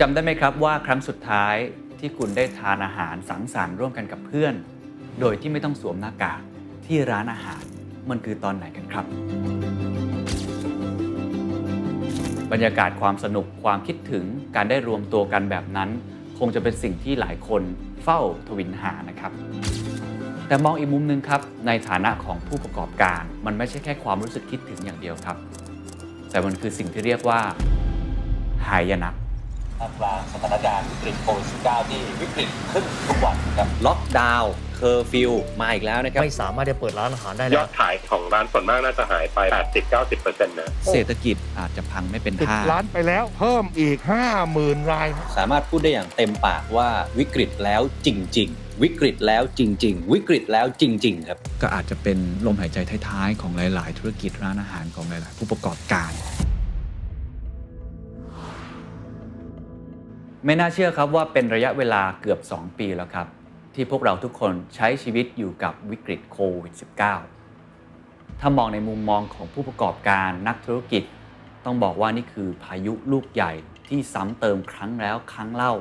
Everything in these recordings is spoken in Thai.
จำได้ไหมครับว่าครั้งสุดท้ายที่คุณได้ทานอาหารสังสรรค์ร่วมกันกับเพื่อน โดยที่ไม่ต้องสวมหน้ากากที่ร้านอาหารมันคือตอนไหนกันครับ บรรยากาศความสนุกความคิดถึงการได้รวมตัวกันแบบนั้น คงจะเป็นสิ่งที่หลายคนเฝ้าทวินหานะครับ แต่มองอีกมุมหนึ่งครับ ในฐานะของผู้ประกอบการ มันไม่ใช่แค่ความรู้สึกคิดถึงอย่างเดียวครับ แต่มันคือสิ่งที่เรียกว่าหายนะท่ามกลางสถานการณ์วิกฤตโควิด19ที่วิกฤตขึ้นทุกวันครับล็อกดาวน์เคอร์ฟิวมาอีกแล้วนะครับ ไม่สามารถจะเปิดร้านอาหารได้ยแล้อวดขายของร้านส่วนมากน่าจะหายไป 80-90%นะ เศรษฐกิจอาจจะพังไม่เป็นปิดท่า ร้านไปแล้วเพิ่มอีก 50,000 ราย สามารถพูดได้อย่างเต็มปากว่าวิกฤตแล้วจริง ๆ วิกฤตแล้วจริง ๆ วิกฤตแล้วจริง ๆ ครับ ก็อาจจะเป็นลมหายใจท้ายๆ ของหลาย ๆ ธุรกิจร้านอาหารของหลาย ๆ ผู้ประกอบการ ไม่น่าเชื่อครับว่าเป็นระยะเวลาเกือบ 2 ปีแล้วครับ ที่พวกเราทุกคนใช้ชีวิตอยู่กับวิกฤตโควิด -19 ถ้ามองในมุมมองของผู้ประกอบการนักธุรกิจ ต้องบอกว่านี่คือพายุลูกใหญ่ที่ซ้ำเติมครั้งแล้วครั้งเล่า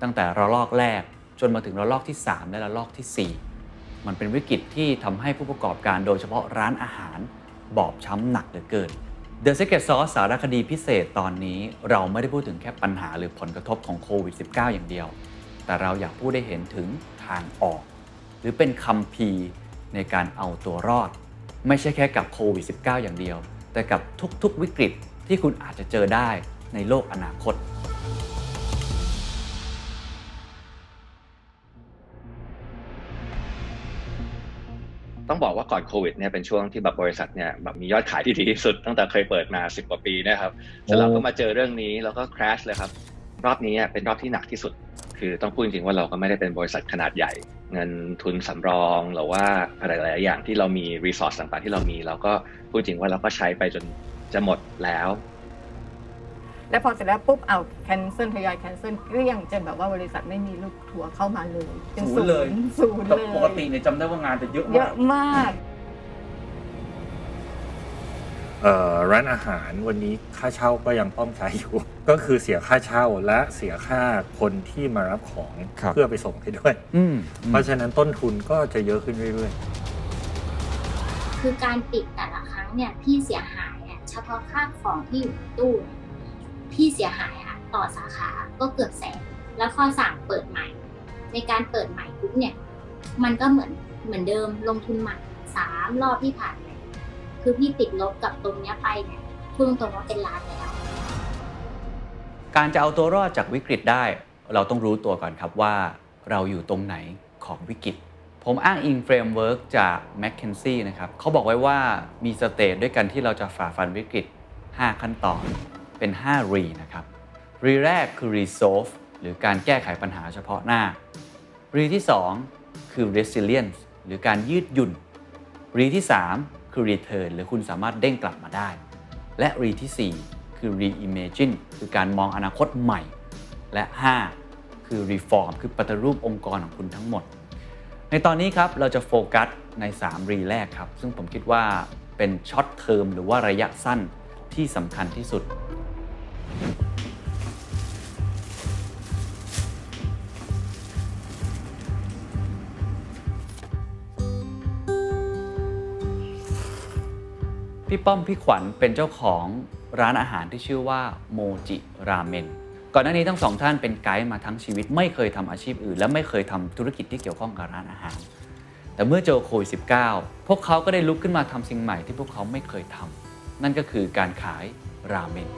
ตั้งแต่ระลอกแรก จนมาถึงระลอกที่ 3 และระลอกทีสี่ 4 มันเป็นวิกฤตที่ทำให้ผู้ประกอบการโดยเฉพาะร้านอาหาร บอบช้ำหนักเหลือเกิน The Secret Sauce สารคดีพิเศษตอนนี้เราไม่ได้พูดถึงแค่ปัญหาหรือผลกระทบของโควิด -19 อย่างเดียว แต่เราอยากพูดได้เห็นถึงทางออก หรือเป็นคัมภีในการเอาตัวรอด ไม่ใช่แค่กับโควิด -19 อย่างเดียว แต่กับทุกๆวิกฤตที่คุณอาจจะเจอได้ในโลกอนาคต ต้องบอกว่าก่อนโควิดเนี่ยเป็นช่วงที่แบบบริษัทเนี่ยแบบมียอดขายที่ดีที่สุดตั้งแต่เคยเปิดมา10กว่าปีนะครับแล้วเราก็มาเจอเรื่องนี้แล้วก็ crash เลยครับ รอบนี้เป็นรอบที่หนักที่สุด คือต้องพูดจริงว่าเราก็ไม่ได้เป็นบริษัทขนาดใหญ่ เงินทุนสำรองหรือว่าอะไรหลายๆอย่างที่เรามีรีซอสต่างๆที่เรามี เราก็พูดจริงว่าเราก็ใช้ไปจนจะหมดแล้ว แล้วพอเสร็จแล้วปุ๊บเอาแคนเซิลทยอยแคนเซิลเกลี้ยงจนแบบว่าบริษัทไม่มีลูกทัวร์เข้ามาเลยเป็นศูนย์เลย ศูนย์เลยปกติเนี่ยจำได้ว่างานจะเยอะเยมาอะก มาก เอ่อร้านอาหารวันนี้ค่าเช่าก็ยังต้องใช้อยู่ ก็คือเสียค่าเช่าและเสียค่าคนที่มารับของครับ เพื่อไปส่งให้ด้วย อืมเพราะฉะนั้นต้นทุนก็จะเยอะขึ้นเรื่อยคือการปิดแต่ละครั้งเนี่ยพี่เสียหายอะเฉพาะค่าของที่อยู่ในตู้เนี่ย พี่เสียหายอะต่อสาขาก็เกือบแสนแล้วพอสั่งเปิดใหม่ ในการเปิดใหม่ปุ๊บเนี่ย มันก็เหมือนเหมือนเดิมลงทุนใหม่สามรอบที่ผ่านไปคือพี่ติดลบกับตรงเนี้ยไปเนี่ยพูดตรงว่าเป็นล้านแล้ว การจะเอาตัวรอดจากวิกฤตได้ เราต้องรู้ตัวก่อนครับว่าเราอยู่ตรงไหนของวิกฤต ผมอ้างอิงเฟรมเวิร์กจาก m c k เคนซี่นะครับเขาบอกไว้ว่ามีสเตจด้วยกันที่เราจะฝ่าฟันวิกฤต 5 ขั้นตอน เป็น5 re นะครับ re แรกคือ resolve หรือการแก้ไขปัญหาเฉพาะหน้า re ที่ 2 คือ resilience หรือการยืดหยุ่น re ที่ 3 คือ return หรือคุณสามารถเด้งกลับมาได้ และ re ที่ 4 คือ reimagine คือการมองอนาคตใหม่ และ 5 คือ reform คือปฏิรูปองค์กรของคุณทั้งหมด ในตอนนี้ครับเราจะโฟกัสใน3รีแรกครับ ซึ่งผมคิดว่าเป็นช็อตเทอมหรือว่าระยะสั้นที่สำคัญที่สุด พี่ป้อมพี่ขวัญเป็นเจ้าของร้านอาหารที่ชื่อว่าโมจิราเมนก่อนหน้านี้ทั้งสองท่านเป็นไกด์มาทั้งชีวิต ไม่เคยทำอาชีพอื่น และไม่เคยทำธุรกิจที่เกี่ยวข้องกับร้านอาหาร แต่เมื่อเจอโควิด -19 พวกเขาก็ได้ลุกขึ้นมาทำสิ่งใหม่ที่พวกเขาไม่เคยทำนั่นก็คือการขายราเมน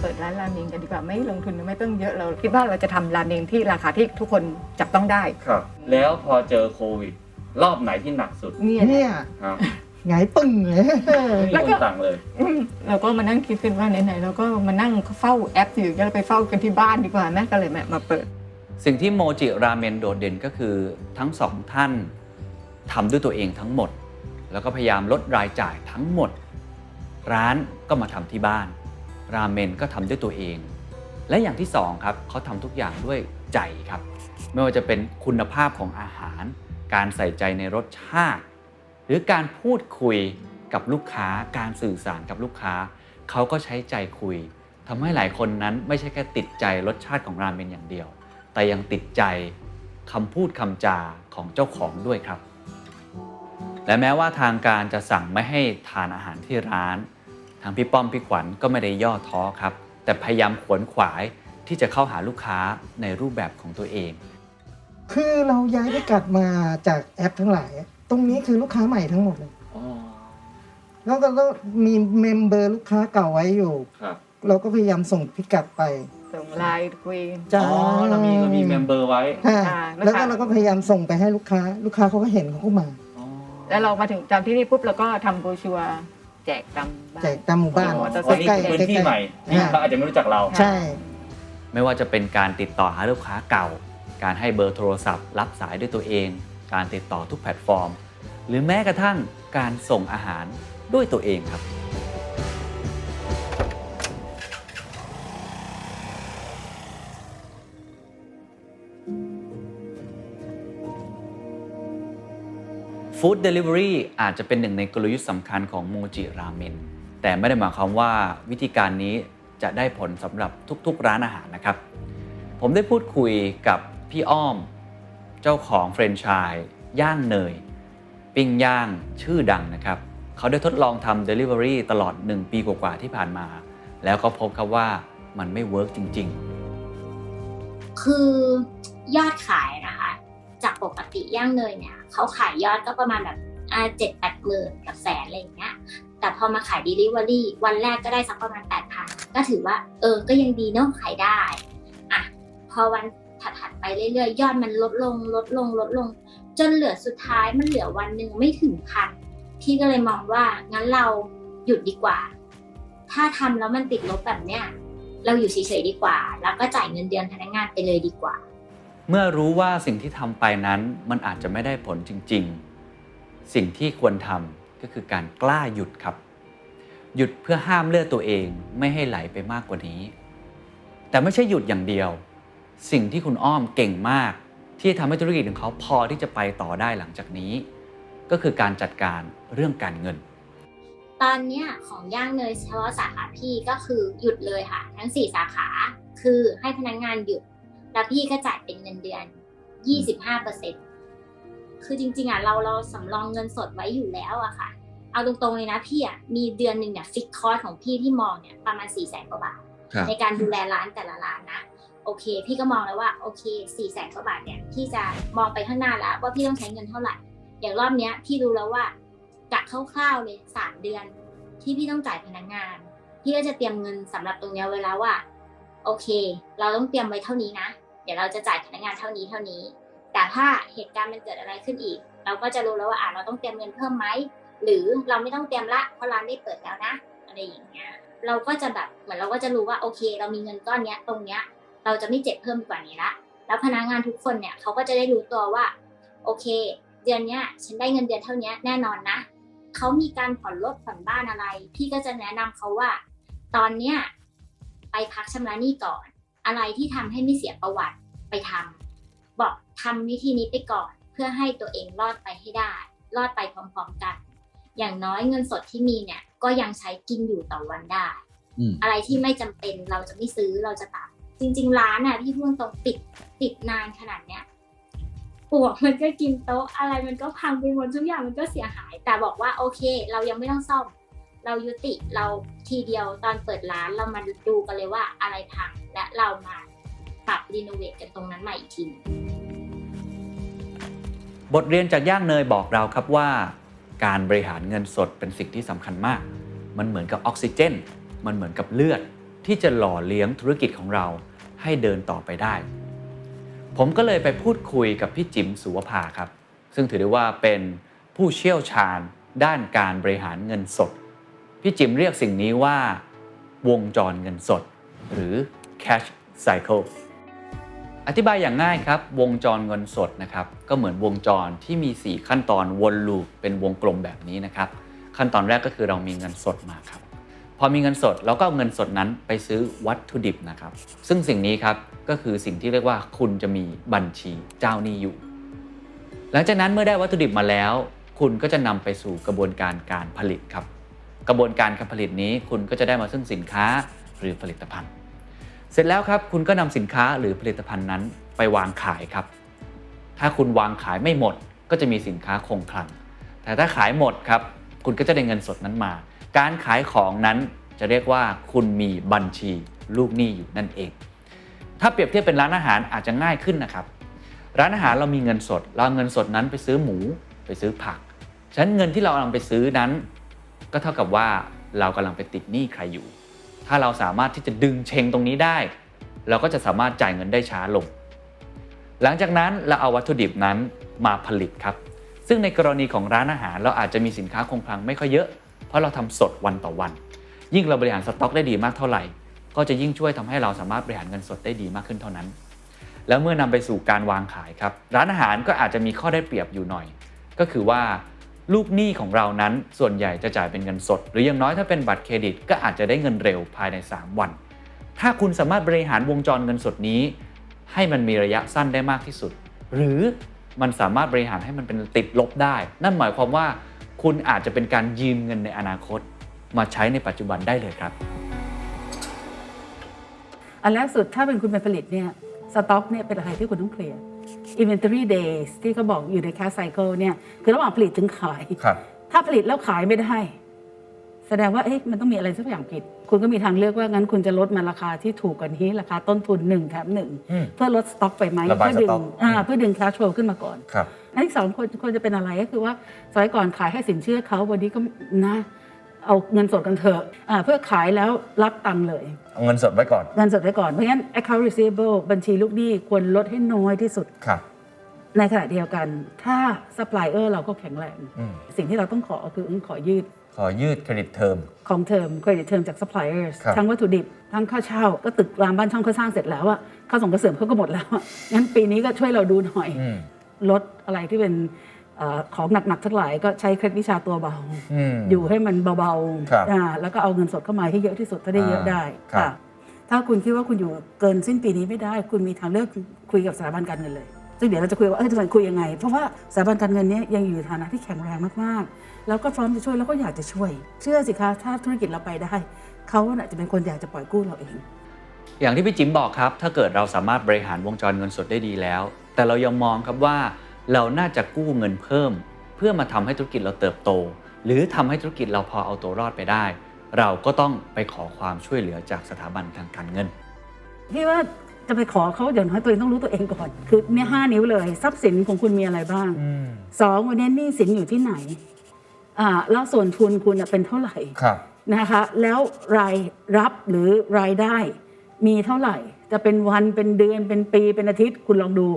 เปิดร้านราเมงกันดีกว่าไม่ลงทุนไม่ต้องเยอะเราคิดว่าเราจะทำราเมงที่ราคาที่ทุกคนจับต้องได้ครับ แล้วพอเจอโควิด รอบไหนที่หนักสุดเนี่ย เนี่ยครับไงายปึ้งเลยไม่มีคนสั่งเลย อืมเราก็มานั่งคิดกันว่าไหนๆเราก็มานั่งเฝ้าแอปอยู่ก็เลยไปเฝ้ากันที่บ้านดีกว่าแม่ก็เลยมามาเปิด สิ่งที่โมจิราเมนโดดเด่นก็คือทั้งสองท่านทำด้วยตัวเองทั้งหมด แล้วก็พยายามลดรายจ่ายทั้งหมด ร้านก็มาทำที่บ้าน ราเมนก็ทำด้วยตัวเอง และอย่างที่สองครับเขาทำทุกอย่างด้วยใจครับ ไม่ว่าจะเป็นคุณภาพของอาหาร การใส่ใจในรสชาติ หรือการพูดคุยกับลูกค้า การสื่อสารกับลูกค้า เขาก็ใช้ใจคุยทำให้หลายคนนั้นไม่ใช่แค่ติดใจรสชาติของราเมนอย่างเดียว แต่ยังติดใจคำพูดคำจาของเจ้าของด้วยครับ และแม้ว่าทางการจะสั่งไม่ให้ทานอาหารที่ร้าน ทางพี่ป้อมพี่ขวัญก็ไม่ได้ย่อท้อครับ แต่พยายามขวนขวายที่จะเข้าหาลูกค้าในรูปแบบของตัวเอง คือเราย้ายไปกัดมาจากแอปทั้งหลาย ตรงนี้คือลูกค้าใหม่ทั้งหมดเลยแล้วก็ต้องมีเมมเบอร์ลูกค้าเก่าไว้อยู่ ครับเราก็พยายามส่งพิกัดไปส่งไลน์คุย จ้าอ๋อเรามีเรามีเมมเบอร์ไว้อ่าอ่าแล้วก็นะคะเราก็พยายามส่งไปให้ลูกค้า ลูกค้าเขาก็เห็นเขาก็มาแล้วเรามาถึงจำที่นี่ปุ๊บเราก็ทำโบรชัวร์แจกตามบ้านแจกตามหมู่บ้าน อ๋อแต่ อ๋อนี่ใกล้คือๆพื้นที่ใหม่ที่อ่า เขาอาจจะไม่รู้จักเรา ใช่ ไม่ว่าจะเป็นการติดต่อหาลูกค้าเก่า การให้เบอร์โทรศัพท์ รับสายด้วยตัวเอง การติดต่อทุกแพลตฟอร์ม หรือแม้กระทั่งการส่งอาหารด้วยตัวเองครับ ฟู้ดเดลิเวอรี่อาจจะเป็นหนึ่งในกลยุทธ์สำคัญของโมจิราเมนแต่ไม่ได้หมายความว่าวิธีการนี้จะได้ผลสำหรับทุกๆร้านอาหารนะครับ ผมได้พูดคุยกับพี่อ้อม เจ้าของแฟรนไชส์ย่างเนย ปิ้งย่างชื่อดังนะครับ เขาได้ทดลองทำ Delivery ตลอด 1 ปีกว่าๆที่ผ่านมา แล้วก็พบครับว่ามันไม่เวิร์กจริง ๆ คือยอดขายนะคะ จากปกติย่างเนยเนี่ยเขาขายยอดก็ประมาณแบบเจ็ดแปดหมื่นกับแสนอะไรอย่างเงี้ย แต่พอมาขาย Delivery วันแรกก็ได้สักประมาณแปดพันก็ถือว่า เออ ก็ยังดีเนาะขายได้ อะ พอวัน ถัดๆไปเรื่อยๆ ยอดมันลดลงลดลงลดลง จนเหลือสุดท้ายมันเหลือวันหนึ่งไม่ถึงพันพี่ก็เลยมองว่างั้นเราหยุดดีกว่า ถ้าทำแล้วมันติดลบแบบเนี้ยเราอยู่เฉยๆดีกว่า แล้วก็จ่ายเงินเดือนพนักงานไปเลยดีกว่า เมื่อรู้ว่าสิ่งที่ทำไปนั้นมันอาจจะไม่ได้ผลจริง ๆ สิ่งที่ควรทำก็คือการกล้าหยุดครับ หยุดเพื่อห้ามเลือดตัวเองไม่ให้ไหลไปมากกว่านี้ แต่ไม่ใช่หยุดอย่างเดียว สิ่งที่คุณอ้อมเก่งมาก ที่ทำให้ธุรกิจของเขาพอที่จะไปต่อได้หลังจากนี้ ก็คือการจัดการเรื่องการเงิน ตอนเนี้ยของย่างเนยเฉพาะสาขาพี่ก็คือหยุดเลยค่ะ ทั้ง 4 สาขา คือให้พนักงานหยุด แล้วพี่ก็จ่ายเป็นเงินเดือน 25%คือจริงๆอะเราเราสำรองเงินสดไว้อยู่แล้วอะค่ะ เอาตรงๆเลยนะพี่อะมีเดือนหนึ่งเนี่ยฟิกคอร์สของพี่ที่มองเนี่ยประมาณ4ี่แสนกว่าบาทในการดูแลร้านแต่ละร้านนะ โอเค พี่ก็มองแล้วว่าโอเคสี่แสนกว่าบาทเนี่ยพี่จะมองไปข้างหน้าแล้ว ว่าพี่ต้องใช้เงินเท่าไหร่ อย่างรอบเนี้ยพี่รู้แล้วว่ากะคร่าวๆเลยสามเดือน ที่พี่ต้องจ่ายพนักงาน พี่ก็จะเตรียมเงินสำหรับตรงเนี้ยไว้แล้วว่า โอเค เราต้องเตรียมไว้เท่านี้นะ เดี๋ยวเราจะจ่ายพนักงานเท่านี้เท่านี้ แต่ถ้าเหตุการณ์มันเกิดอะไรขึ้นอีก เราก็จะรู้แล้วว่าอะเราต้องเตรียมเงินเพิ่มไหมหรือเราไม่ต้องเตรียมละเพราะร้านได้เปิดแล้วนะ อะไรอย่างเงี้ยเราก็จะแบบเหมือนเราก็จะรู้ว่าโอเค เรามีเงินก้อนเนี้ยตรงเนี้ย เราจะไม่เจ็บเพิ่มไปกว่านี้ละ แล้วพนักงานทุกคนเนี่ยเขาก็จะได้รู้ตัวว่า โอเค เดือนเนี้ยฉันได้เงินเดือนเท่าเนี้ยแน่นอนนะเขามีการผ่อนรถผ่อนบ้านอะไร พี่ก็จะแนะนำเขาว่า ตอนเนี้ยไปพักชำระหนี้ก่อน อะไรที่ทำให้ไม่เสียประวัติไปทำบอกทำวิธีนี้ไปก่อนเพื่อให้ตัวเองรอดไปให้ได้ รอดไปพร้อมๆกัน อย่างน้อยเงินสดที่มีเนี่ย ก็ยังใช้กินอยู่ต่อวันได้อืมอะไรที่ไม่จำเป็นเราจะไม่ซื้อเราจะตัด จริง ๆ ร้านอะพี่พูดตรงปิดปิดนานขนาดเนี้ยปวกมันก็กินโต๊ะอะไรมันก็พังไปหมดทุกอย่างมันก็เสียหาย แต่บอกว่าโอเค เรายังไม่ต้องซ่อม เรายุติเราทีเดียวตอนเปิดร้านเรามาดูกันเลยว่าอะไรพังและเรามาปรับรีโนเวทกันตรงนั้นใหม่อีกทีบทเรียนจากย่างเนยบอกเราครับว่า การบริหารเงินสดเป็นสิ่งที่สำคัญมาก มันเหมือนกับออกซิเจน มันเหมือนกับเลือดที่จะหล่อเลี้ยงธุรกิจของเรา ให้เดินต่อไปได้ ผมก็เลยไปพูดคุยกับพี่จิมสุวภาครับ ซึ่งถือได้ว่าเป็นผู้เชี่ยวชาญด้านการบริหารเงินสด พี่จิมเรียกสิ่งนี้ว่า วงจรเงินสด หรือ cash cycle อธิบายอย่างง่ายครับ วงจรเงินสดนะครับ ก็เหมือนวงจรที่มี 4 ขั้นตอนวนลูปเป็นวงกลมแบบนี้นะครับ ขั้นตอนแรกก็คือเรามีเงินสดมาครับ พอมีเงินสดเราก็เอาเงินสดนั้นไปซื้อวัตถุดิบนะครับ ซึ่งสิ่งนี้ครับก็คือสิ่งที่เรียกว่าคุณจะมีบัญชีเจ้าหนี้อยู่ หลังจากนั้นเมื่อได้วัตถุดิบมาแล้ว คุณก็จะนำไปสู่กระบวนการการผลิตครับ กระบวนการการผลิตนี้คุณก็จะได้มาซึ่งสินค้าหรือผลิตภัณฑ์ เสร็จแล้วครับคุณก็นำสินค้าหรือผลิตภัณฑ์นั้นไปวางขายครับ ถ้าคุณวางขายไม่หมด ก็จะมีสินค้าคงคลัง แต่ถ้าขายหมดครับ คุณก็จะได้เงินสดนั้นมา การขายของนั้นจะเรียกว่าคุณมีบัญชีลูกหนี้อยู่นั่นเอง ถ้าเปรียบเทียบเป็นร้านอาหารอาจจะง่ายขึ้นนะครับ ร้านอาหารเรามีเงินสด เราเอาเงินสดนั้นไปซื้อหมูไปซื้อผัก ฉะนั้นเงินที่เราเอาไปซื้อนั้น ก็เท่ากับว่าเรากำลังไปติดหนี้ใครอยู่ ถ้าเราสามารถที่จะดึงเชงตรงนี้ได้ เราก็จะสามารถจ่ายเงินได้ช้าลง หลังจากนั้นเราเอาวัตถุดิบนั้นมาผลิตครับ ซึ่งในกรณีของร้านอาหารเราอาจจะมีสินค้าคงคลังไม่ค่อยเยอะ เพราะเราทำสดวันต่อวัน ยิ่งเราบริหารสต็อกได้ดีมากเท่าไหร่ ก็จะยิ่งช่วยทำให้เราสามารถบริหารเงินสดได้ดีมากขึ้นเท่านั้น แล้วเมื่อนำไปสู่การวางขายครับ ร้านอาหารก็อาจจะมีข้อได้เปรียบอยู่หน่อย ก็คือว่าลูกหนี้ของเรานั้นส่วนใหญ่จะจ่ายเป็นเงินสด หรืออย่างน้อยถ้าเป็นบัตรเครดิต ก็อาจจะได้เงินเร็วภายใน 3 วัน ถ้าคุณสามารถบริหารวงจรเงินสดนี้ ให้มันมีระยะสั้นได้มากที่สุด หรือมันสามารถบริหารให้มันเป็นติดลบได้ นั่นหมายความว่า คุณอาจจะเป็นการยืมเงินในอนาคต มาใช้ในปัจจุบันได้เลยครับ อันแรกสุดถ้าเป็นคุณเป็นผลิตเนี่ยสต็อกเนี่ยเป็นอะไรที่คุณต้องเคลียร์ inventory days ที่เขาบอกอยู่ใน cash cycle เนี่ยคือระหว่างผลิตถึงขาย ครับ ถ้าผลิตแล้วขายไม่ได้ แสดงว่าเอ๊ะมันต้องมีอะไรสักอย่างผิด คุณก็มีทางเลือกว่างั้นคุณจะลดมาราคาที่ถูกกว่านี้ราคาต้นทุนหนึ่งแถมหนึ่งอืมเพื่อลดสต็อกไปไหมระบายเพื่อดึสต็งอกอ่าอืมเพื่อดึง cash flow ขึ้นมาก่อน ครับ อันที่สองควรควรจะเป็นอะไรก็คือว่าสมัยก่อนขายให้สินเชื่อเขาวันนี้ก็นะ เอาเงินสดกันเถอะอ่าเพื่อขายแล้วรับตังค์เลย เอาเงินสดไว้ก่อน เงินสดไว้ก่อนเพราะงั้น account receivable บัญชีลูกหนี้ควรลดให้น้อยที่สุด ครับ ในขณะเดียวกัน ถ้า supplier เราก็แข็งแรง อืม สิ่งที่เราต้องขอคือขอยืด ขอยืดเครดิตเทอม ของเทอมเครดิตเทอมจาก suppliers ครับ ทั้งวัตถุดิบ ทั้งค่าเช่า ก็ตึกรามบ้านช่องเขาสร้างเสร็จแล้วอะค่าส่งกระเสริมเขาก็หมดแล้วอะงั้นปีนี้ก็ช่วยเราดูหน่อย อืม ลดอะไรที่เป็นเออของหนักๆทั้งหลายก็ใช้เคล็ดวิชาตัวเบาอืมอยู่ให้มันเบาครับๆอ่าแล้วก็เอาเงินสดเข้ามาให้เยอะที่สุดถ้าได้เยอะอ่าได้ครับค่ะถ้าคุณคิดว่าคุณอยู่เกินสิ้นปีนี้ไม่ได้ คุณมีทางเลือกคุยกับสถาบันการเงินเลย ซึ่งเดี๋ยวเราจะคุยว่าเออจะคุยยังไง เพราะว่าสถาบันการเงินเนี้ยยังอยู่ในฐานะที่แข็งแรงมากๆ แล้วก็พร้อมจะช่วยแล้วก็อยากจะช่วย เชื่อสิคะถ้าธุรกิจเราไปได้เขาน่ะจะเป็นคนอยากจะปล่อยกู้เราเอง อย่างที่พี่จิ๋มบอกครับ ถ้าเกิดเราสามารถบริหารวงจรเงินสดได้ดีแล้ว แต่เรายังมองครับว่าเราน่าจะกู้เงินเพิ่ม เพื่อมาทำให้ธุรกิจเราเติบโต หรือทำให้ธุรกิจเราพอเอาตัวรอดไปได้ เราก็ต้องไปขอความช่วยเหลือจากสถาบันทางการเงินพี่ว่าจะไปขอเขาอย่างน้อยตัวเองต้องรู้ตัวเองก่อน คือเนี่ยห้านิ้วเลยทรัพย์สินของคุณมีอะไรบ้างอืมสองวันนี้หนี้สินอยู่ที่ไหนอ่าแล้วส่วนทุนคุณน่ะเป็นเท่าไหร่ครับนะคะ แล้วรายรับหรือรายได้มีเท่าไหร่ จะเป็นวันเป็นเดือนเป็นปีเป็นอาทิตย์คุณลองดู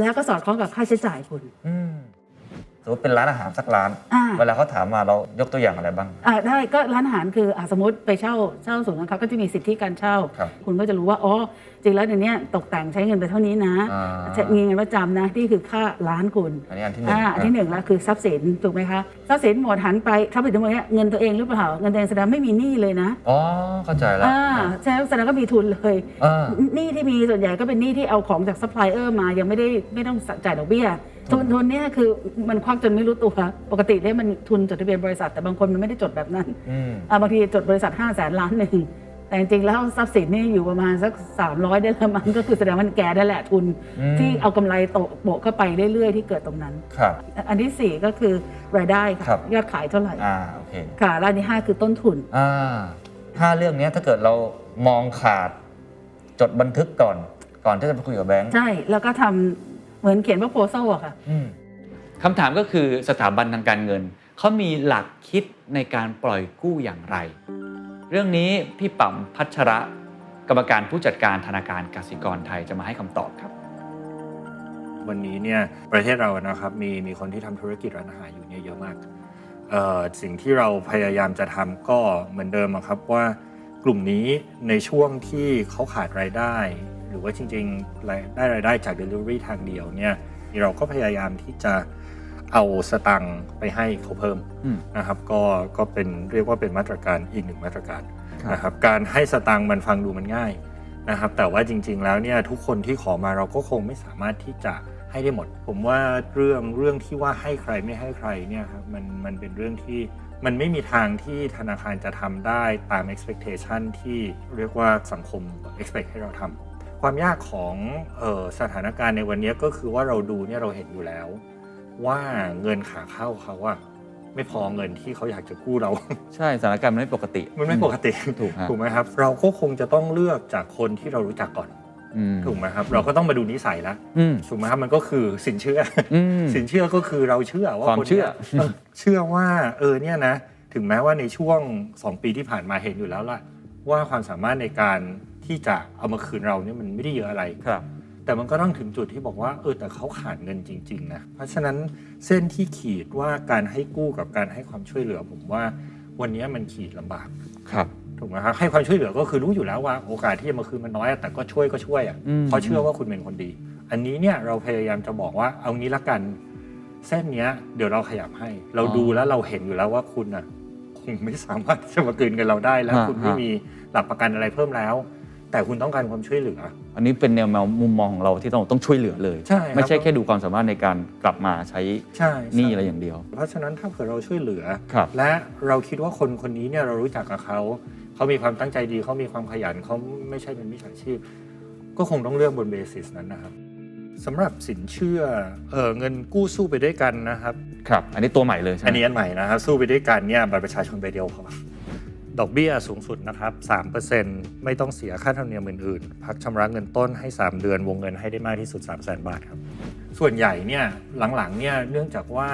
แล้วก็สอดคล้องกับค่าใช้จ่ายคุณอื สมมติเป็นร้านอาหารสักร้าน อ่า เวลาเขาถามมาเรายกตัวอย่างอะไรบ้าง อ่าได้ก็ร้านอาหารคืออ่าสมมติไปเช่าเช่าศูนย์การค้าก็จะมีสิทธิการเช่า ครับคุณก็จะรู้ว่าอ๋อจริงแล้วในเนี้ยตกแต่งใช้เงินไปเท่านี้นะอ่า ใช้มีเงินประจำนะที่คือค่าร้านคุณอันนี้อันที่หนึ่งอ่าอันที่หนึ่งแล้วคือทรัพย์สินถูกไหมคะทรัพย์สินหมดหันไปทรัพย์สินทั้งหมดเนี้ยเงินตัวเองหรือเปล่าเงินตัวเองแสดงไม่มีหนี้เลยนะอ๋อเข้าใจแล้วอ่าใช่แสดงก็มีทุนเลย อ่า หนี้ที่มีส่วนใหญ่ก็เป็นหนี้ที่เอาของจากซัพพลายเออร์มายังไม่ได้ไม่ต้องจ่ายดอกเบี้ย ทุนทุนเนี่ยคือมันควักจนไม่รู้ตัว ปกติเนี่ยมันทุนจดทะเบียนบริษัท แต่บางคนมันไม่ได้จดแบบนั้นอืมอ่าบางทีจดบริษัท5้าแสนล้านหนึ่งแต่จริงๆแล้วทรัพย์สินนี่อยู่ประมาณสัก 300 ได้แล้วมันก็คือแสดงว่ามันแกได้แหละทุนอืมที่เอากำไรโตะโปะเข้าไปเรื่อยๆ ที่เกิดตรงนั้นครับอันที่สี่ก็คือรายได้ค่ะครับยอดขายเท่าไหร่อ่าโอเคค่ะแล้วอันที่ห้าคือต้นทุนอ่าถ้าเรื่องเนี้ยถ้าเกิดเรามองขาดจดบันทึกก่อนก่อนที่จะไปคุยกับแบงค์ใช่แล้วก็ทำ เหมือนเขียนว่าโพสต์อะค่ะ อืมคำถามก็คือสถาบันทางการเงิน เขามีหลักคิดในการปล่อยกู้อย่างไร เรื่องนี้พี่ปั๊มพัชระ กรรมการผู้จัดการธนาคารกสิกรไทยจะมาให้คำตอบครับ วันนี้เนี่ยประเทศเรานะครับมีมีคนที่ทำธุรกิจร้านอาหารอยู่เนี่ยเยอะมากเอ่อสิ่งที่เราพยายามจะทำก็เหมือนเดิมอะครับว่ากลุ่มนี้ในช่วงที่เขาขาดรายได้ หรือว่าจริงๆรายได้รายได้จาก Delivery ทางเดียวเนี่ยเราก็พยายามที่จะเอาสตังค์ไปให้เขาเพิ่มอืมนะครับก็ก็เป็นเรียกว่าเป็นมาตรการอีกหนึ่งมาตรการครับนะครับการให้สตังค์มันฟังดูมันง่ายนะครับแต่ว่าจริง ๆ แล้วเนี่ยทุกคนที่ขอมาเราก็คงไม่สามารถที่จะให้ได้หมด ผมว่าเรื่องเรื่องที่ว่าให้ใครไม่ให้ใครเนี่ยครับมันมันเป็นเรื่องที่มันไม่มีทางที่ธนาคารจะทำได้ตาม expectation ที่เรียกว่าสังคม expect ให้เราทำ ความยากของเออสถานการณ์ในวันนี้ก็คือว่าเราดูเนี่ยเราเห็นอยู่แล้ว ว่าเงินขาเข้าเขาอะไม่พอเงินที่เขาอยากจะกู้เรา ใช่สถานการณ์มันไม่ปกติ มันไม่ปกติถูกฮะถูกไหมครับ เราก็คงจะต้องเลือกจากคนที่เรารู้จักก่อนอืมถูกไหมครับ เราก็ต้องมาดูนิสัยแล้วอืมถูกไหมครับมันก็คือสินเชื่อออืมสินเชื่อก็คือเราเชื่อว่าความคนเชื่อนี่ยเออเชื่อว่าเออเนี่ยนะ ถึงแม้ว่าในช่วง 2 ปีที่ผ่านมาเห็นอยู่แล้วล่ะ ว่าความสามารถในการ ที่จะเอามาคืนเราเนี่ยมันไม่ได้เยอะอะไร ครับ แต่มันก็ต้องถึงจุดที่บอกว่าเออแต่เขาขาดเงินจริงๆนะเพราะฉะนั้นเส้นที่ขีดว่าการให้กู้กับการให้ความช่วยเหลือ ผมว่าวันนี้มันขีดลำบากครับ ถูกไหมครับให้ความช่วยเหลือก็คือรู้อยู่แล้วว่า โอกาสที่จะมาคืนมันน้อยอะแต่ก็ช่วยก็ช่วยอะอืม เพราะเชื่อว่าคุณเป็นคนดี อันนี้เนี่ยเราพยายามจะบอกว่าเอางี้ละกัน เส้นเนี้ย เดี๋ยวเราขยับให้ เราดูแล้วเราเห็นอยู่แล้วว่าคุณอะคงไม่สามารถจะมาคืนกันเราได้แล้วคุณไม่มีหลักประกันอะไรเพิ่มแล้ว แต่คุณต้องการความช่วยเหลือ อันนี้เป็นแนวมุมมองของเราที่ต้องต้องช่วยเหลือเลย ใช่ครับไม่ใช่แค่ดูความสามารถในการกลับมาใช้ใช่หนี้ใช่ อะไรอย่างเดียว เพราะฉะนั้นถ้าเผื่อเราช่วยเหลือ ครับ และเราคิดว่าคนคนนี้เนี่ยเรารู้จักกับเขา เขามีความตั้งใจดีเขามีความขยันเขาไม่ใช่เป็นมิจฉาชีพ ก็คงต้องเลือกบนเบสิสนั้นนะครับสำหรับสินเชื่อเออเงินกู้สู้ไปด้วยกันนะครับ ครับ อันนี้ตัวใหม่เลยใช่ไหมอันนี้อันใหม่นะครับสู้ไปด้วยกันเนี่ยบัตรประชาชนใบเดียวพอ ดอกเบี้ยสูงสุดนะครับ3%ไม่ต้องเสียค่าธรรมเนียมอื่นๆ พักชำระเงินต้นให้ 3 เดือนวงเงินให้ได้มากที่สุด 3 0 0 0 0 0 บาทครับ ส่วนใหญ่เนี่ยหลังๆเนี่ยเนื่องจากว่า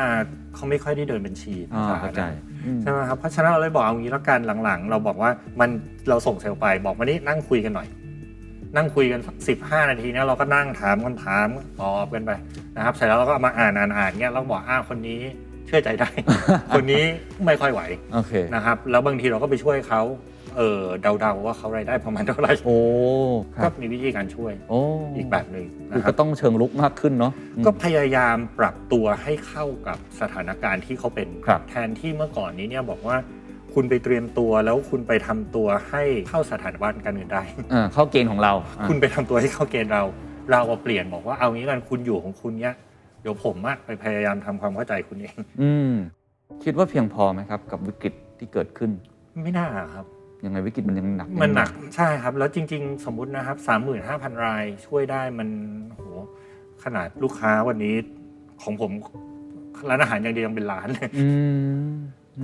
เขาไม่ค่อยได้เดินบัญชีอ่าภษเข้าใจอืมใช่ไหมครับเพราะฉะนั้นเราเลยบอกเอางี้แล้วกันหลังๆ เราบอกว่ามันเราส่งเซลล์ไปบอกมานี่นั่งคุยกันหน่อย นั่งคุยกันสักสิบห้านาทีเนี่ยเราก็นั่งถามคำถามตอบกันไปนะครับเสร็จแล้วเราก็เอามาอ่านอ่านอ่านเนี่ยเราบอกอ้าวคนนี้ เชื่อใจได้ คนนี้ไม่ค่อยไหวโอเคนะครับแล้วบางทีเราก็ไปช่วยเขาเออเดาๆว่าเขารายได้ประมาณเท่าไหร่โอ้คก็รับมีวิธีการช่วยโอ้อีกแบบหนึ่งคือนะคก็รับต้องเชิงลุกมากขึ้นเนาะอืมก็พยายามปรับตัวให้เข้ากับสถานการณ์ที่เขาเป็นครับแทนที่เมื่อก่อนนี้เนี่ยบอกว่าคุณไปเตรียมตัวแล้วคุณไปทำตัวให้เข้าสถานบันการเงินได้อ่าเข้าเกณฑ์ของเราอ่าคุณไปทำตัวให้เข้าเกณฑ์เรา เราเอาเปลี่ยนบอกว่าเอางี้กันคุณอยู่ของคุณเนี่ยเดี๋ยวผมอะไปพยายามทำความเข้าใจคุณเอง อืม คิดว่าเพียงพอไหมครับ กับวิกฤตที่เกิดขึ้น ไม่น่าครับ ยังไงวิกฤตมันยังหนักมันหนักใช่ครับ แล้วจริง ๆ สมมุตินะครับสามหมื่นห้าพันรายช่วยได้มันโหขนาดลูกค้าวันนี้ของผมร้านอาหารอย่างเดียวยังเป็นล้านเลย อืม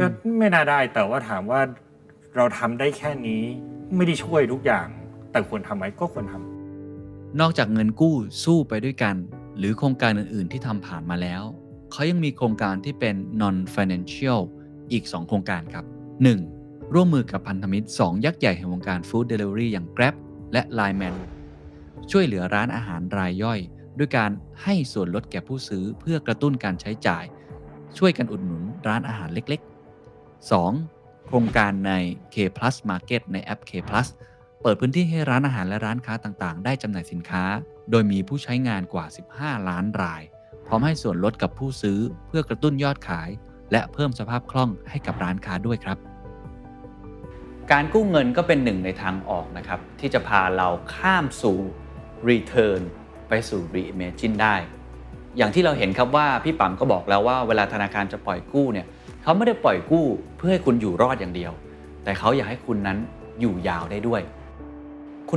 ก็ไม่น่าได้แต่ว่าถามว่าเราทำได้แค่นี้ไม่ได้ช่วยทุกอย่าง แต่ควรทำไหมก็ควรทำ นอกจากเงินกู้สู้ไปด้วยกัน หรือโครงการอื่นๆ ที่ทำผ่านมาแล้ว เขายังมีโครงการที่เป็น non financial อีก 2 โครงการครับ 1. ร่วมมือกับพันธมิตร 2 ยักษ์ใหญ่แห่งวงการ Food Delivery อย่าง Grab และ Line Man ช่วยเหลือร้านอาหารรายย่อย ด้วยการให้ส่วนลดแก่ผู้ซื้อเพื่อกระตุ้นการใช้จ่าย ช่วยกันอุดหนุนร้านอาหารเล็ก ๆ 2. โครงการใน K Plus Market ในแอป K Plus เปิดพื้นที่ให้ร้านอาหารและร้านค้าต่างๆ ได้จำหน่ายสินค้า โดยมีผู้ใช้งานกว่า 15 ล้านราย พร้อมให้ส่วนลดกับผู้ซื้อเพื่อกระตุ้นยอดขาย และเพิ่มสภาพคล่องให้กับร้านค้าด้วยครับ การกู้เงินก็เป็นหนึ่งในทางออกนะครับ ที่จะพาเราข้ามสู่ Return ไปสู่ Reimagine ได้ อย่างที่เราเห็นครับว่าพี่ปั๊มก็บอกแล้วว่าเวลาธนาคารจะปล่อยกู้เนี่ยเขาไม่ได้ปล่อยกู้เพื่อให้คุณอยู่รอดอย่างเดียว แต่เขาอยากให้คุณนั้นอยู่ยาวได้ด้วย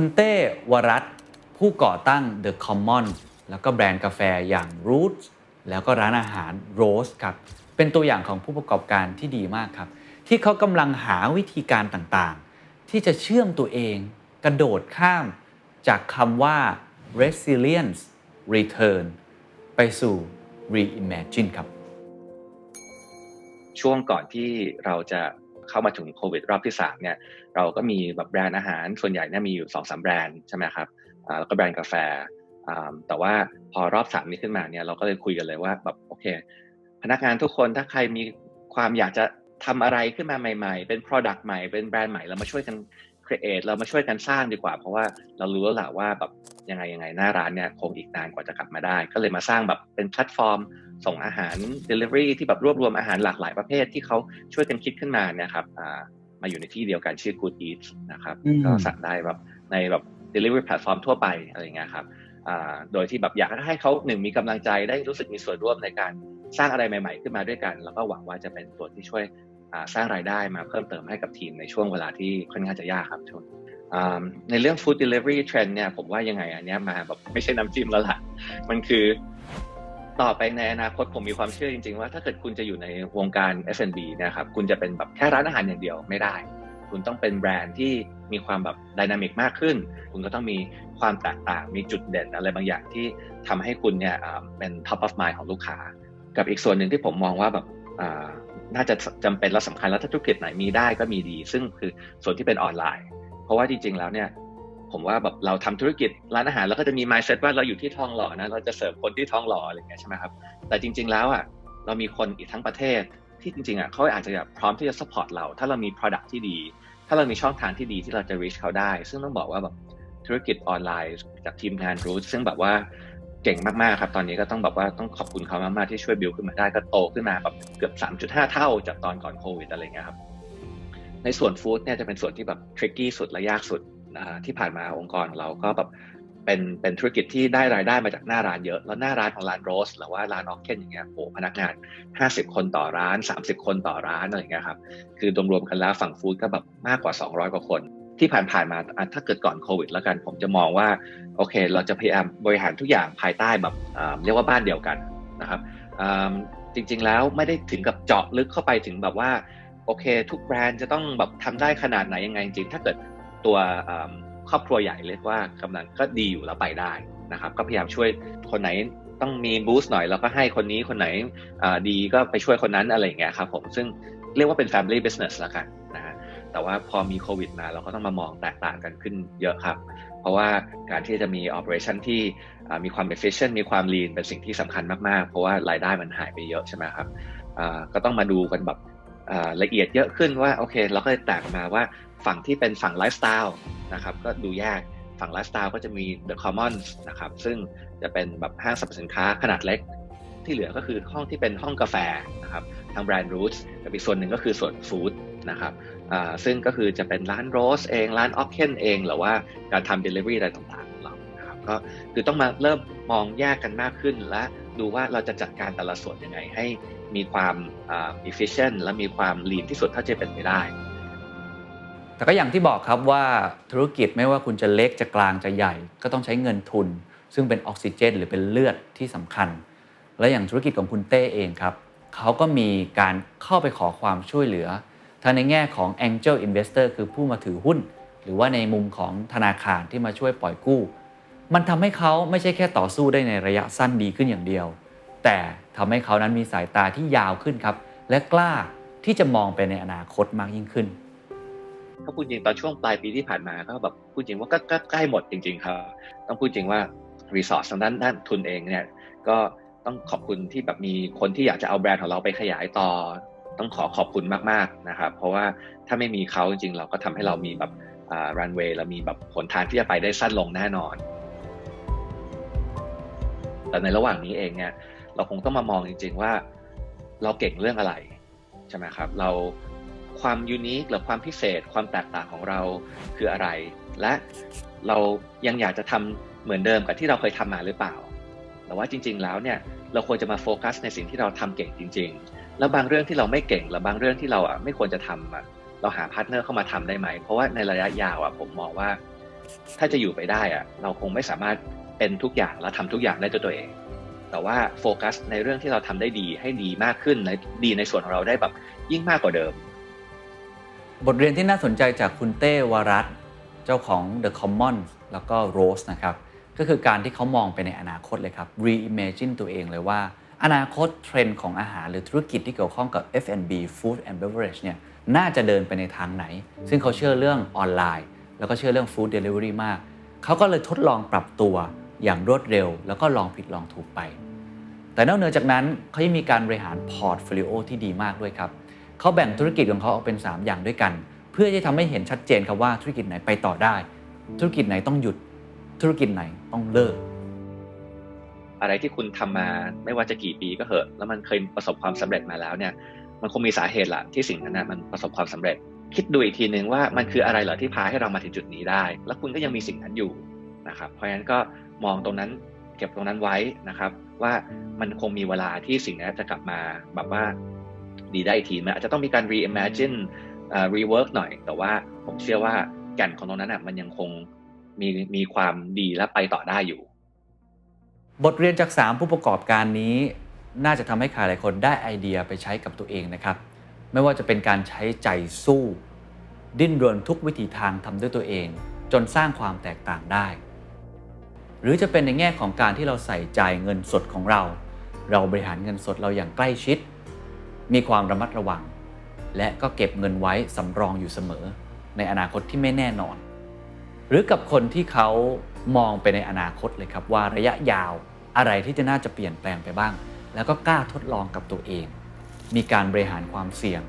คุณเต้วรัตผู้ก่อตั้ง The Common แล้วก็แบรนด์กาแฟอย่าง Roots แล้วก็ร้านอาหาร Rose ครับ เป็นตัวอย่างของผู้ประกอบการที่ดีมากครับ ที่เขากำลังหาวิธีการต่างๆ ที่จะเชื่อมตัวเอง กระโดดข้ามจากคำว่า resilience return ไปสู่ reimagine ครับ ช่วงก่อนที่เราจะเข้ามาถึงโควิดรอบที่สามเนี่ย เราก็มีแบบแบรนด์อาหารส่วนใหญ่เนี่ยมีอยู่สองสามแบรนด์ใช่ไหมครับแล้วก็แบรนด์กาแฟแต่ว่าพอรอบสามนี้ขึ้นมาเนี่ยเราก็เลยคุยกันเลยว่าแบบโอเค พนักงานทุกคนถ้าใครมีความอยากจะทำอะไรขึ้นมาใหม่ ๆ เป็น Product ใหม่เป็นแบรนด์ใหม่เรามาช่วยกัน create เรามาช่วยกันสร้างดีกว่า เพราะว่าเรารู้แล้วแหละว่าแบบยังไงยังไงหน้าร้านเนี่ยคงอีกนานกว่าจะกลับมาได้ ก็เลยมาสร้างแบบเป็นแพลตฟอร์ม ส่งอาหาร Delivery ที่แบบรวบรวมอาหารหลากหลายประเภทที่เขาช่วยกันคิดขึ้นมาเนี่ยครับ มาอยู่ในที่เดียวกันชื่อ Good Eats นะครับอืมก็สั่งได้แบบในแบบ Delivery Platform ทั่วไปอะไรอย่างเงี้ยครับอ่าโดยที่แบบอยากให้เขาหนึ่งมีกำลังใจได้รู้สึกมีส่วนร่วมในการสร้างอะไรใหม่ ๆ ขึ้นมาด้วยกัน แล้วก็หวังว่าจะเป็นตัวที่ช่วยอ่าสร้างรายได้มาเพิ่มเติมให้กับทีมในช่วงเวลาที่ค่อนข้างจะยากครับช่วงอ่าในเรื่อง food delivery trend เนี่ยผมว่ายังไงอันเนี้ยมาแบบไม่ใช่น้ำจิ้มแล้วล่ะมันคือ ต่อไปในอนาคตผมมีความเชื่อจริง ๆ ว่าถ้าเกิดคุณจะอยู่ในวงการ F&B นะครับคุณจะเป็นแบบแค่ร้านอาหารอย่างเดียวไม่ได้ คุณต้องเป็นแบรนด์ที่มีความแบบดินามิกมากขึ้น คุณก็ต้องมีความแตกต่างมีจุดเด่นอะไรบางอย่างที่ทำให้คุณเนี่ยเป็น top of mind ของลูกค้า กับอีกส่วนหนึ่งที่ผมมองว่าแบบน่าจะจำเป็นและสำคัญแล้วถ้าธุรกิจไหนมีได้ก็มีดี ซึ่งคือส่วนที่เป็นออนไลน์ เพราะว่าจริงๆแล้วเนี่ย ผมว่าแบบเราทำธุรกิจร้านอาหารแล้วก็จะมี mindset ว่าเราอยู่ที่ทองหล่อนะเราจะเสิร์ฟคนที่ทองหล่ออะไรเงี้ยใช่ไหมครับแต่จริง ๆแล้วอะเรามีคนอีกทั้งประเทศที่จริงๆอะเขาอาจจะแบบพร้อมที่จะ support เรา ถ้าเรามี product ที่ดี ถ้าเรามีช่องทางที่ดีที่เราจะ reach เขาได้ ซึ่งต้องบอกว่าแบบธุรกิจออนไลน์จากทีมงานรูทซึ่งแบบว่าเก่งมากๆครับตอนนี้ก็ต้องแบบว่าต้องขอบคุณเขามากๆที่ช่วยบิวขึ้นมาได้ก็โตขึ้นมาแบบเกือบ 3.5 เท่าจากตอนก่อนโควิดอะไรเงี้ยครับในส่วนฟู้ดเนี่ยจะเป็นส่วนที่แบบทริกกี้สุดและยากสุด ที่ผ่านมาองค์กรเราก็แบบเป็นเป็นธุรกิจที่ได้รายได้มาจากหน้าร้านเยอะ แล้วหน้าร้านของร้านโรสหรือว่าร้านออกเคนอย่างเงี้ยโอ้พนักงาน 50 คนต่อร้าน 30 คนต่อร้านอะไรเงี้ยครับคือรวมๆกันแล้วฝั่งฟู้ดก็แบบมากกว่า 200 กว่าคน ที่ผ่านๆมาถ้าเกิดก่อนโควิด แล้วกันผมจะมองว่าโอเค เราจะพยายามบริหารทุกอย่างภายใต้แบบเรียกว่าบ้านเดียวกันนะครับจริงๆแล้วไม่ได้ถึงกับเจาะลึกเข้าไปถึงแบบว่าโอเค ทุกแบรนด์จะต้องแบบทำได้ขนาดไหนยังไงจริงถ้าเกิด ตัวครอบครัวใหญ่เรียกว่ากำลังก็ดีอยู่แล้วไปได้นะครับ ก็พยายามช่วยคนไหนต้องมีบูสต์หน่อยแล้วก็ให้คนนี้คนไหนดีก็ไปช่วยคนนั้นอะไรอย่างเงี้ยครับผมซึ่งเรียกว่าเป็น family business แล้วกันนะฮะแต่ว่าพอมีโควิดมาเราก็ต้องมามองแตกต่างกันขึ้นเยอะครับ เพราะว่าการที่จะมี operation ที่มีความ efficient มีความ lean เป็นสิ่งที่สำคัญมาก ๆ เพราะว่ารายได้มันหายไปเยอะใช่ไหมครับก็ต้องมาดูกันแบบละเอียดเยอะขึ้นว่าโอเค เราก็แตกมาว่า ฝั่งที่เป็นฝั่งไลฟ์สไตล์นะครับก็ดูแยกฝั่งไลฟ์สไตล์ก็จะมี The Commons นะครับซึ่งจะเป็นแบบห้างสรรพสินค้าขนาดเล็ก ที่เหลือก็คือห้องที่เป็นห้องกาแฟนะครับทางแบรนด์ Roots กับอีกส่วนหนึ่งก็คือส่วนฟู้ดนะครับซึ่งก็คือจะเป็นร้านโรสเองร้านออฟเคนเองหรือว่าการทำ Delivery อะไรต่างๆของเรานะครับก็คือต้องมาเริ่มมองแยกกันมากขึ้น และดูว่าเราจะจัดการแต่ละส่วนยังไงให้มีความอ่า efficient และมีความ lean ที่สุดเท่าที่จะเป็นไปได้ แต่ก็อย่างที่บอกครับว่าธุรกิจไม่ว่าคุณจะเล็กจะกลางจะใหญ่ ก็ต้องใช้เงินทุน ซึ่งเป็นออกซิเจน หรือเป็นเลือดที่สำคัญ และอย่างธุรกิจของคุณเต้เองครับเขาก็มีการเข้าไปขอความช่วยเหลือทั้งในแง่ของ Angel Investor คือผู้มาถือหุ้น หรือว่าในมุมของธนาคารที่มาช่วยปล่อยกู้ มันทำให้เขาไม่ใช่แค่ต่อสู้ได้ในระยะสั้นดีขึ้นอย่างเดียว แต่ทำให้เขานั้นมีสายตาที่ยาวขึ้นครับและกล้าที่จะมองไปในอนาคตมากยิ่งขึ้น ถ้าพูดจริงตอนช่วงปลายปีที่ผ่านมาก็แบบพูดจริงว่าก็ก็ใกล้หมดจริง ๆ ครับ ต้องพูดจริงว่ารีสอร์ททางด้านด้านทุนเองเนี่ยก็ต้องขอบคุณที่แบบมีคนที่อยากจะเอาแบรนด์ของเราไปขยายต่อ ต้องขอขอบคุณมากๆนะครับเพราะว่าถ้าไม่มีเขาจริง ๆ เราก็ทำให้เรามีแบบรันเวย์เรามีแบบหนทางที่จะไปได้สั้นลงแน่นอนแต่ในระหว่างนี้เองเนี่ยเราคงต้องมามองจริง ๆ ว่าเราเก่งเรื่องอะไรใช่ไหมครับ เรา ความยูนิคหรือความพิเศษ ความแตกต่างของเราคืออะไร และเรายังอยากจะทำเหมือนเดิมกับที่เราเคยทำมาหรือเปล่า แต่ว่าจริง ๆ แล้วเนี่ยเราควรจะมาโฟกัสในสิ่งที่เราทำเก่งจริง ๆ แล้วบางเรื่องที่เราไม่เก่งและบางเรื่องที่เราอะไม่ควรจะทำอะเราหาพาร์ทเนอร์เข้ามาทำได้ไหม เพราะว่าในระยะยาวอะผมมองว่า ถ้าจะอยู่ไปได้อะเราคงไม่สามารถเป็นทุกอย่างและทำทุกอย่างได้ด้วยตัวเอง แต่ว่าโฟกัสในเรื่องที่เราทำได้ดีให้ดีมากขึ้นในดีในส่วนของเราได้แบบยิ่งมากกว่าเดิม บทเรียนที่น่าสนใจจากคุณเต้วรัตเจ้าของ The Commons แล้วก็ Rose นะครับ ก็คือการที่เขามองไปในอนาคตเลยครับ reimagine ตัวเองเลยว่า อนาคตเทรนด์ของอาหารหรือธุรกิจที่เกี่ยวข้องกับ F&B Food and Beverage เนี่ยน่าจะเดินไปในทางไหน ซึ่งเขาเชื่อเรื่องออนไลน์ แล้วก็เชื่อเรื่อง Food Delivery มาก เขาก็เลยทดลองปรับตัวอย่างรวดเร็ว แล้วก็ลองผิดลองถูกไป แต่นอกเหนือจากนั้นเขายังมีการบริหารพอร์ตโฟลิโอที่ดีมากด้วยครับ เขาแบ่งธุรกิจของเขาออกเป็น 3 อย่างด้วยกัน เพื่อที่ทำให้เห็นชัดเจนครับว่าธุรกิจไหนไปต่อได้ ธุรกิจไหนต้องหยุด ธุรกิจไหนต้องเลิก อะไรที่คุณทำมาไม่ว่าจะกี่ปีก็เหอะ แล้วมันเคยประสบความสำเร็จมาแล้วเนี่ย มันคงมีสาเหตุละที่สิ่งนั้นนะมันประสบความสำเร็จ คิดดูอีกทีหนึ่งว่ามันคืออะไรเหรอที่พาให้เรามาถึงจุดนี้ได้ แล้วคุณก็ยังมีสิ่งนั้นอยู่นะครับ เพราะฉะนั้นก็มองตรงนั้นเก็บตรงนั้นไว้นะครับ ว่ามันคงมีเวลาที่สิ่งนี้จะกลับมาแบบว่า ดีได้อีกทีมันอาจจะต้องมีการ reimagine เอ่อ rework หน่อย แต่ว่าผมเชื่อว่าแก่นของตรงนั้นอะมันยังคงมีมีความดีและไปต่อได้อยู่ บทเรียนจาก 3 ผู้ประกอบการนี้ น่าจะทำให้ใครหลายคนได้ไอเดียไปใช้กับตัวเองนะครับ ไม่ว่าจะเป็นการใช้ใจสู้ ดิ้นรนทุกวิถีทางทำด้วยตัวเอง จนสร้างความแตกต่างได้ หรือจะเป็นในแง่ของการที่เราใส่ใจเงินสดของเรา เราบริหารเงินสดเราอย่างใกล้ชิด มีความระมัดระวัง และก็เก็บเงินไว้สำรองอยู่เสมอ ในอนาคตที่ไม่แน่นอน หรือกับคนที่เขามองไปในอนาคตเลยครับว่าระยะยาวอะไรที่จะน่าจะเปลี่ยนแปลงไปบ้าง แล้วก็กล้าทดลองกับตัวเอง มีการบริหารความเสี่ยง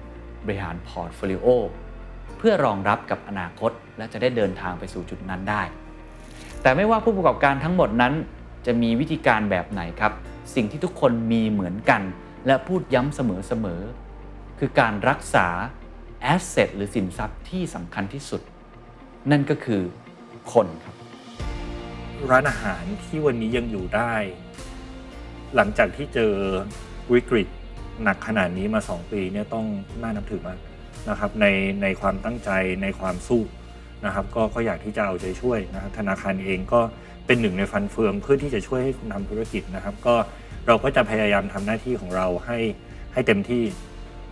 บริหารพอร์ตโฟลิโอเพื่อรองรับกับอนาคต และจะได้เดินทางไปสู่จุดนั้นได้ แต่ไม่ว่าผู้ประกอบการทั้งหมดนั้น จะมีวิธีการแบบไหนครับ สิ่งที่ทุกคนมีเหมือนกัน และพูดย้ำเสมอๆ คือการรักษาแอสเซทหรือสินทรัพย์ที่สำคัญที่สุด นั่นก็คือคนครับ ร้านอาหารที่วันนี้ยังอยู่ได้ หลังจากที่เจอวิกฤตหนักขนาดนี้มา 2 ปีเนี่ยต้องน่านับถือมากนะครับในในความตั้งใจในความสู้นะครับก็ก็อยากที่จะเอาใจช่วยนะครับธนาคารเองก็เป็นหนึ่งในฟันเฟืองเพื่อที่จะช่วยให้คุณทำธุรกิจนะครับ ก็ เราก็จะพยายามทำหน้าที่ของเราให้ให้เต็มที่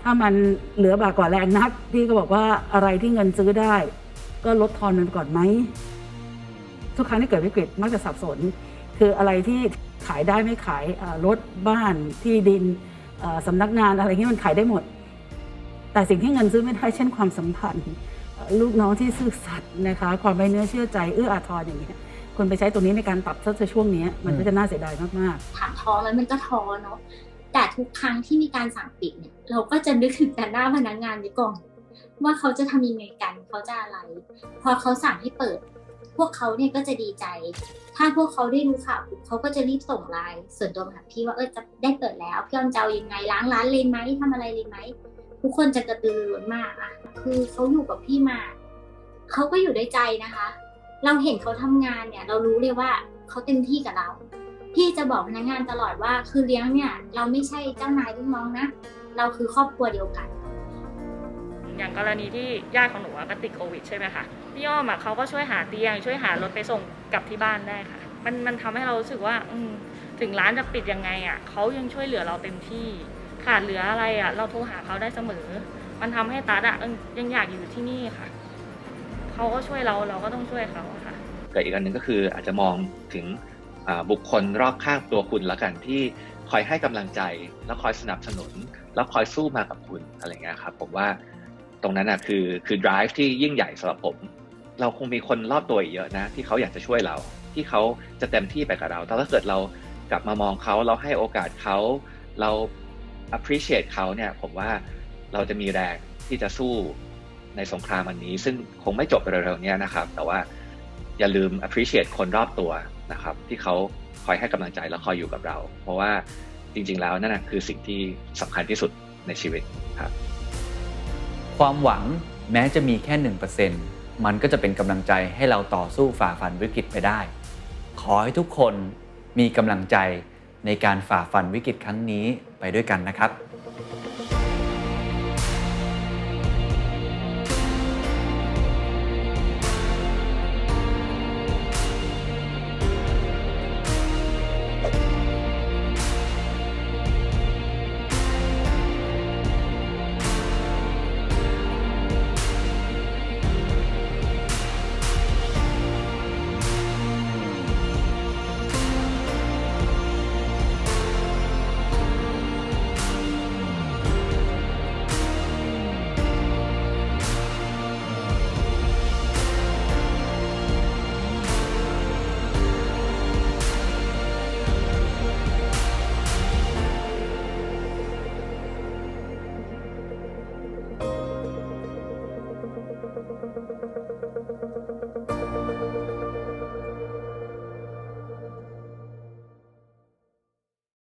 ถ้ามันเหลือบากกว่าแรงนัก พี่ก็บอกว่าอะไรที่เงินซื้อได้ ก็ลดทอนมันก่อนไหม ทุกครั้งที่เกิดวิกฤตมักจะสับสน คืออะไรที่ขายได้ไม่ขายอ่ารถบ้านที่ดินอ่าสำนักงานอะไรเงี้ยมันขายได้หมด แต่สิ่งที่เงินซื้อไม่ได้เช่นความสัมพันธ์เอ่อลูกน้องที่ซื่อสัตย์นะคะ ความไว้เนื้อเชื่อใจเอื้ออาทรอย่างเงี้ย คุณไปใช้ตรงนี้ในการปรับซะช่วงนี้มันก็จะน่าเสียดายมากๆถามท้อแล้วมันก็ท้อเนาะแต่ทุกครั้งที่มีการสั่งปิดเนี่ย เราก็จะนึกถึงแต่หน้าพนักงานไว้ก่อนว่าเขาจะทำยังไงกันเขาจะอะไร พอเขาสั่งให้เปิด พวกเขาเนี่ยก็จะดีใจ ถ้าพวกเขาได้รู้ข่าวปุ๊บเขาก็จะรีบส่งไลน์ส่วนตัวมาหาพี่ว่าเออจะได้เปิดแล้วพี่ออมจะเอายังไงล้างร้านเลยไหมทำอะไรเลยไหมทุกคนจะกระตือรือร้นมากอะคือเขาอยู่กับพี่มาเขาก็อยู่ด้วยใจนะคะ เราเห็นเขาทำงานเนี่ย เรารู้เลยว่าเขาเต็มที่กับเราพี่จะบอกพนักงานตลอดว่าคือเลี้ยงเนี่ย เราไม่ใช่เจ้านายลูกน้องนะ เราคือครอบครัวเดียวกัน อย่างกรณีที่ญาติของหนูก็ติดโควิดใช่ไหมคะพี่อ้อมอะเขาก็ช่วยหาเตียง ช่วยหารถไปส่งกลับที่บ้านได้ค่ะ มันมันทำให้เรารู้สึกว่า อืมถึงร้านจะปิดยังไงอะเขายังช่วยเหลือเราเต็มที่ขาดเหลืออะไรอะ เราโทรหาเขาได้เสมอ มันทำให้ตัดอะยังอยากอยู่ที่นี่ค่ะ เขาก็ช่วยเราเราก็ต้องช่วยเขาค่ะ เกิดอีกอันหนึ่งก็คืออาจจะมองถึงบุคคลรอบข้างตัวคุณละกันที่คอยให้กำลังใจ แล้วคอยสนับสนุน แล้วคอยสู้มากับคุณอะไรเงี้ยครับผมว่าตรงนั้นนะคือคือ drive ที่ยิ่งใหญ่สำหรับผม เราคงมีคนรอบตัวอีกเยอะนะ ที่เขาอยากจะช่วยเรา ที่เขาจะเต็มที่ไปกับเราแต่ถ้าเกิดเรากลับมามองเขาเราให้โอกาสเขาเรา appreciate เขาเนี่ยผมว่าเราจะมีแรงที่จะสู้ ในสงครามอันนี้ ซึ่งคงไม่จบเร็วๆนี้นะครับ แต่ว่าอย่าลืม appreciate คนรอบตัวนะครับ ที่เขาคอยให้กำลังใจและคอยอยู่กับเรา เพราะว่าจริง ๆ แล้วนั่นนะคือสิ่งที่สำคัญที่สุดในชีวิตครับ ความหวังแม้จะมีแค่ 1%มันก็จะเป็นกำลังใจให้เราต่อสู้ฝ่าฟันวิกฤตไปได้ ขอให้ทุกคนมีกำลังใจในการฝ่าฟันวิกฤตครั้งนี้ไปด้วยกันนะครับ